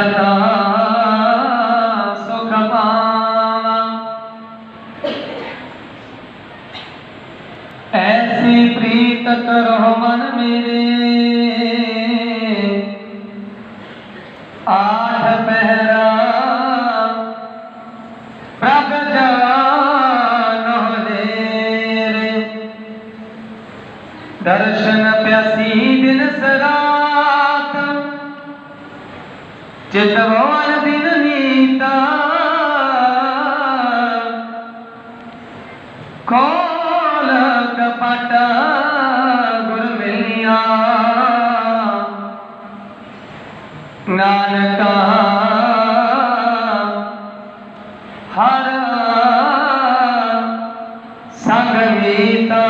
भवता सुखपावा ऐसी प्रीत करो मन मेरे। आठ पहरा प्रभ दर्शन प्यासी दिन सरा चितवार दिन नीता कौल कपट गुरमिया नानका। हर संगीता।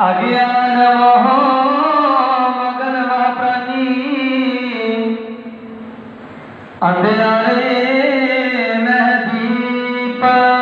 अज्ञान हो मगन वापनी अंधेरे में दीपा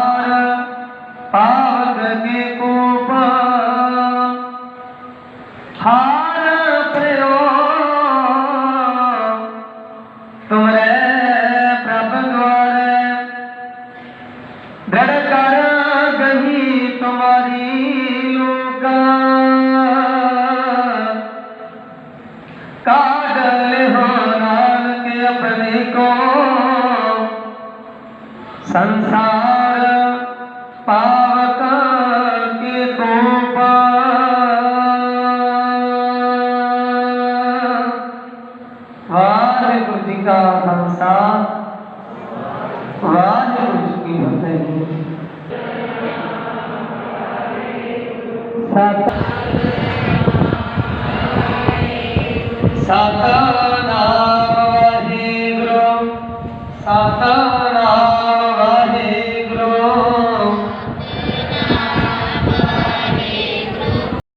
वाहिगुरु उसकी साता सत